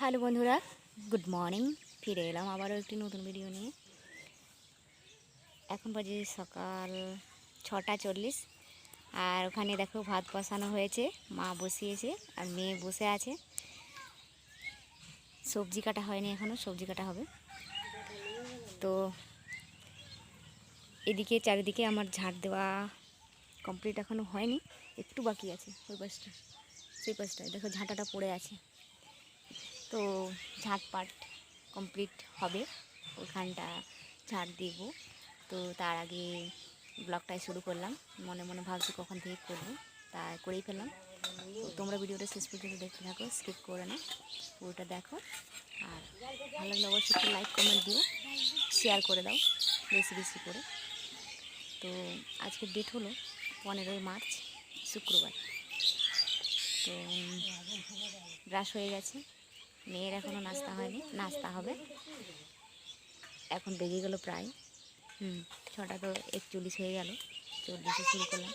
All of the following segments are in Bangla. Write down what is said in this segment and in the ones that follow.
হ্যালো বন্ধুরা, গুড মর্নিং, ফিরে এলাম আবারও একটি নতুন ভিডিও নিয়ে। এখন বাজে সকাল ছটা চল্লিশ, আর ওখানে দেখো ভাত বসানো হয়েছে, মা বসিয়েছে আর মেয়ে বসে আছে। সবজি কাটা হয়নি এখনও সবজি কাটা হবে। তো এদিকে চারিদিকে আমার ঝাড় দেওয়া কমপ্লিট এখনও হয়নি, একটু বাকি আছে ওই পাশটা, সেই পাশটায়। দেখো ঝাঁটাটা পড়ে আছে। তো ঝাঁটপাট কমপ্লিট হবে। ওখানটা ঝাড় দিব। তো তার আগে ব্লগটাই শুরু করলাম। মনে মনে ভাবছি কখন থেকে করব। তা করেই ফেললাম। তো তোমরা ভিডিওটা শেষ পর্যন্ত দেখতে থাকো স্কিপ করে না পুরোটা দেখো। আর ভালো লাগলে অবশ্যই একটু লাইক কমেন্ট দিও শেয়ার করে দাও, বেশি বেশি করে। তো আজকের ডেট হলো পনেরোই মার্চ, শুক্রবার। তো ব্রাশ হয়ে গেছে। মেয়ের এখনও নাস্তা হয়নি, নাস্তা হবে। এখন বেজে গেল প্রায়। হুম, ছটা তো একচল্লিশ হয়ে গেল, চল্লিশে শুরু করলাম।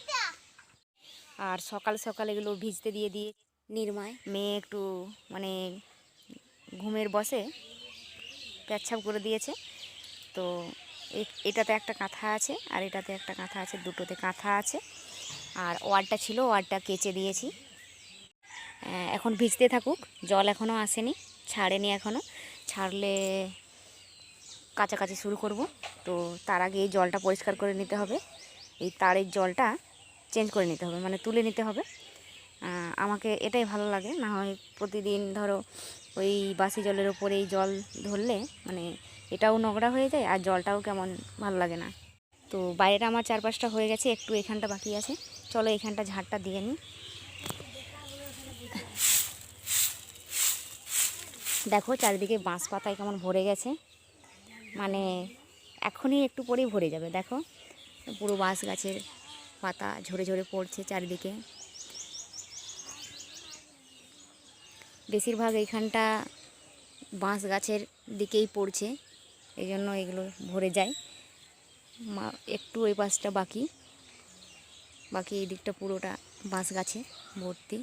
আর সকাল সকাল এগুলো ভিজতে দিয়ে দিয়ে নির্মায়। মেয়ে একটু মানে ঘুমের বসে পেচ্ছাপ করে দিয়েছে। তো এটাতে একটা কাঁথা আছে আর এটাতে একটা কাঁথা আছে, দুটোতে কাঁথা আছে। আর ওয়ারটা ছিল ওয়ারটা কেচে দিয়েছি। এখন ভিজতে থাকুক। জল এখনও আসেনি, ছাড়েনি এখনও। ছাড়লে কাছাকাছি শুরু করব। তো তার আগে এই জলটা পরিষ্কার করে নিতে হবে। এই তারের জলটা চেঞ্জ করে নিতে হবে মানে তুলে নিতে হবে। আমাকে এটাই ভালো লাগে। না হয় প্রতিদিন ধরো ওই বাসি জলের ওপরে এই জল ধরলে মানে এটাও নোংরা হয়ে যায় আর জলটাও কেমন ভালো লাগে না। তো বাইরেটা আমার চারপাশটা হয়ে গেছে, একটু এখানটা বাকি আছে। চলো এখানটা ঝাড়টা দিয়ে নিই। দেখো চারিদিকে বাঁশ পাতায় কেমন ভরে গেছে। মানে এখনই একটু পরেই ভরে যাবে, দেখো। পুরো বাঁশ গাছের পাতা ঝরে ঝরে পড়ছে চারিদিকে। বেশিরভাগ এইখানটা বাঁশ গাছের দিকেই পড়ছে এই জন্য এগুলো ভরে যায়। একটু ওই পাশটা বাকি। বাকি এই দিকটা পুরোটা বাঁশ গাছে ভর্তি।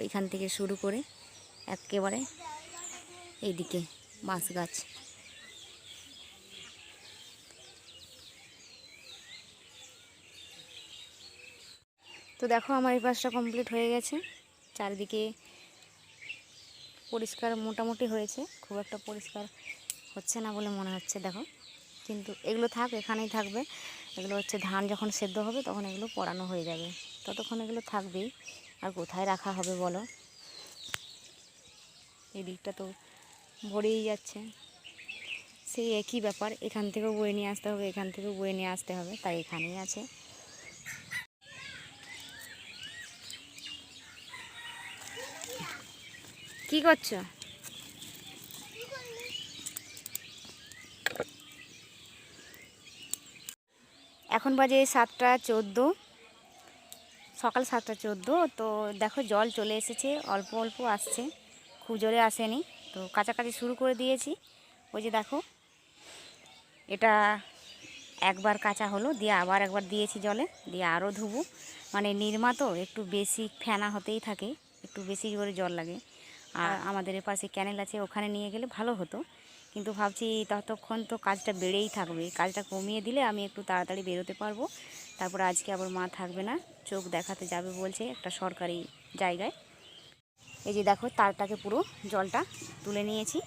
ওইখান থেকে শুরু করে একেবারে এইদিকে বাঁশ গাছ। তো দেখো আমার এই পাশটা কমপ্লিট হয়ে গেছে। চারিদিকে পরিষ্কার মোটামুটি হয়েছে। খুব একটা পরিষ্কার হচ্ছে না বলে মনে হচ্ছে, দেখো। কিন্তু এগুলো থাক, এখানেই থাকবে। এগুলো হচ্ছে ধান যখন সেদ্ধ হবে তখন এগুলো পড়ানো হয়ে যাবে। ততক্ষণ এগুলো থাকবেই। আর কোথায় রাখা হবে বলো? এই দিকটা তো ভরেই যাচ্ছে। সেই একই ব্যাপার, এখান থেকেও বয়ে নিয়ে আসতে হবে, এখান থেকেও বয়ে নিয়ে আসতে হবে, তাই এখানেই আছে। কি করছ? এখন বাজে সাতটা চোদ্দ, সকাল সাতটা চোদ্দ, তো দেখো জল চলে এসেছে, অল্প অল্প আসছে, খুব জোরে আসেনি। তো কাছাকাছি শুরু করে দিয়েছি। ওই যে দেখো এটা একবার কাঁচা হলো দিয়ে আবার একবার দিয়েছি জলে দিয়ে আরও ধুবো। মানে নির্মা তো একটু বেশি ফেনা হতেই থাকে একটু বেশি করে জল লাগে। আর আমাদের এর পাশে ক্যানেল আছে ওখানে নিয়ে গেলে ভালো হতো। কিন্তু ভাবছি ততক্ষণ তো কাজটা বেড়েই থাকবে। কাজটা কমিয়ে দিলে আমি একটু তাড়াতাড়ি বেরোতে পারব। তারপর আজকে আবার মা থাকবে না চোখ দেখাতে যাবে বলছে একটা সরকারি জায়গায়। এই যে দেখো, তারটাকে পুরো জলটা তুলে নিয়েছি।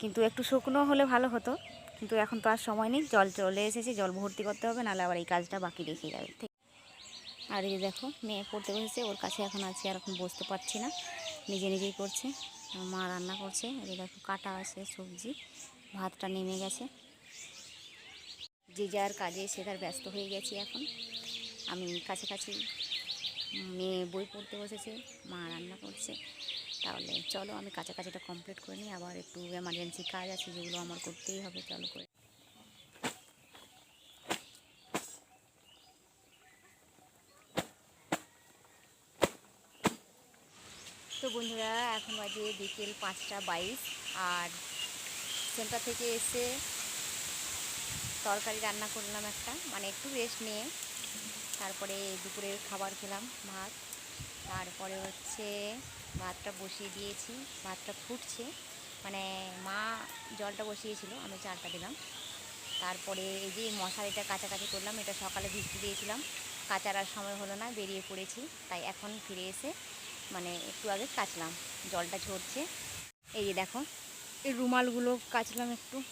কিন্তু একটু শুকনো হলে ভালো হতো, কিন্তু এখন তো আর সময় নেই। জল চলে এসেছে, জল ভর্তি করতে হবে, নাহলে আবার এই কাজটা বাকি রেখে যাবে। ঠিক আর এই দেখো, মেয়ে পড়তে বসেছে, ওর কাছে এখন আছি, আর এখন বসতে পারছি না। নিজে নিজেই করছে, মা রান্না করছে। এই দেখো, কাটা আছে সবজি, ভাতটা নেমে গেছে। যে যার কাজে, সে তার ব্যস্ত হয়ে গেছি এখন। আমি কাছাকাছি মেয়ে বই পড়তে বসেছে, মা রান্না করছে। তাহলে চলো আমি কাছাকাছিটা কমপ্লিট করে নিই, আবার একটু এমার্জেন্সি কাজ আছে যেগুলো আমার করতেই হবে, চলো করে। তো বন্ধুরা, এখন বাজে বিকেল পাঁচটা বাইশ, আর সেন্টার থেকে এসে তরকারি রান্না করলাম একটা মানে একটু রেস্ট নিয়ে। তারপরে দুপুরের খাবার খেলাম, ভাত। তারপরে হচ্ছে ভাতটা বসিয়ে দিয়েছি, ভাতটা ফুটছে। মানে মা জলটা বসিয়েছিল, আমি চালটা দিলাম। তারপরে এই যে মশারিটা কাছাকাছি করলাম, এটা সকালে ভিজতে দিয়েছিলাম। কাচার আর সময় হলো না, বেরিয়ে পড়েছি। তাই এখন ফিরে এসে মানে একটু আগে কাচলাম, জলটা ঝরছে। এই যে দেখো, এই রুমালগুলো কাচলাম একটু।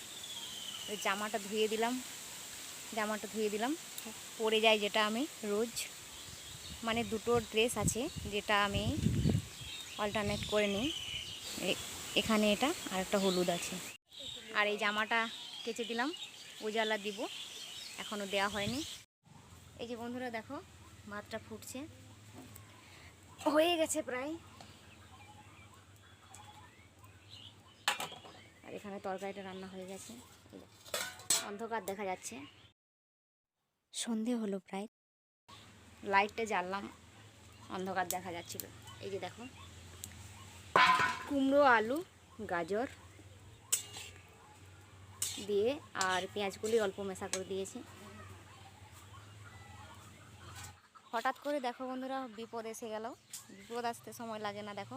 জামাটা ধুয়ে দিলাম, জামাটা ধুয়ে দিলাম। পরে যাই যেটা আমি রোজ। মানে দুটো ড্রেস আছে যেটা আমি অল্টারনেট করে নিই। এখানে এটা আর একটা হলুদ আছে। আর এই জামাটা কেচে দিলাম, উজালা দিব এখনও দেওয়া হয়নি। এই যে বন্ধুরা দেখো ভাতটা ফুটছে। হয়ে গেছে প্রায়। আর এখানে তরকারিটা রান্না হয়ে গেছে। অন্ধকার দেখা যাচ্ছে। সন্ধে হলো প্রায়। লাইটটা জ্বাললাম, অন্ধকার দেখা যাচ্ছিল। এই যে দেখো, কুমড়ো, আলু, গাজর দিয়ে আর পেঁয়াজগুলি অল্প মেশা করে দিয়েছি। হঠাৎ করে দেখো বন্ধুরা, বিপদ এসে গেল। বিপদ আসতে সময় লাগে না, দেখো।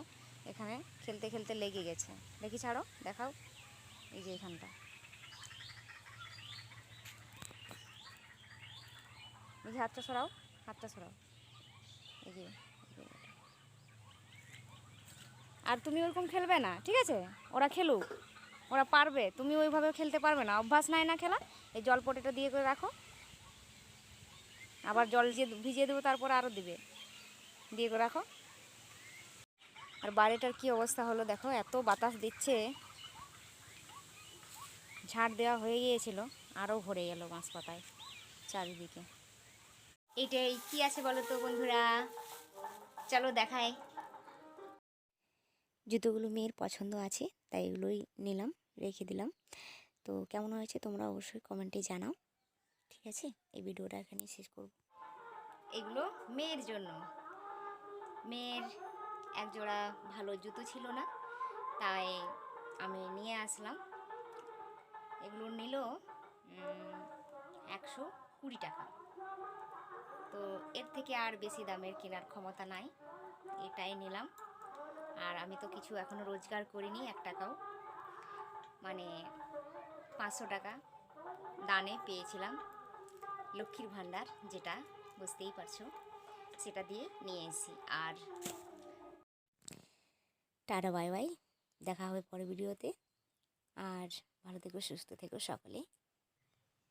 এখানে খেলতে খেলতে লেগে গেছে। দেখি ছাড়ো, দেখাও। এই যে এখানটা। দেখি হাতটা সরাও হাতটা সরাও। এই যে। আর তুমি ওরকম খেলবে না, ঠিক আছে? ওরা খেলুক, ওরা পারবে, তুমি ওইভাবে খেলতে পারবে না। অভ্যাস নাই না খেলা এই জল পটেটা দিয়ে করে রাখো। আবার জল যে ভিজিয়ে দেবো, তারপর আরও দিবে। দিয়ে করে রাখো। আর বাড়িটার কি অবস্থা হলো দেখো, এত বাতাস দিচ্ছে। ঝাড় দেওয়া হয়ে গিয়েছিল আরও ভরে গেল বাঁশ পাতায় চারিদিকে। এইটাই কি আছে বলো তো বন্ধুরা? চলো দেখাই। জুতোগুলো মেয়ের পছন্দ আছে তাই এগুলোই নিলাম রেখে দিলাম। তো কেমন হয়েছে তোমরা অবশ্যই কমেন্টে জানাও। ঠিক আছে? এই ভিডিওটা এখানে শেষ করব। এগুলো মেয়ের জন্য। মেয়ের এক জোড়া ভালো জুতো ছিল না তাই আমি নিয়ে আসলাম। এগুলো নিল একশো কুড়ি টাকা। তো এর থেকে আর বেশি দামের কেনার ক্ষমতা নাই। এটাই নিলাম। আর আমি তো কিছু এখনও রোজগার করিনি এক টাকাও। মানে পাঁচশো টাকা দানে পেয়েছিলাম। লক্ষ্মীর ভাণ্ডার যেটা, বুঝতেই পারছ, সেটা দিয়ে নিয়ে এসেছি। আর টাটা, বাই বাই। দেখা হবে পরের ভিডিওতে। আর ভালো থেকো, সুস্থ থেকো সকলে।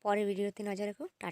পরের ভিডিওতে নজর রাখো। টাটা।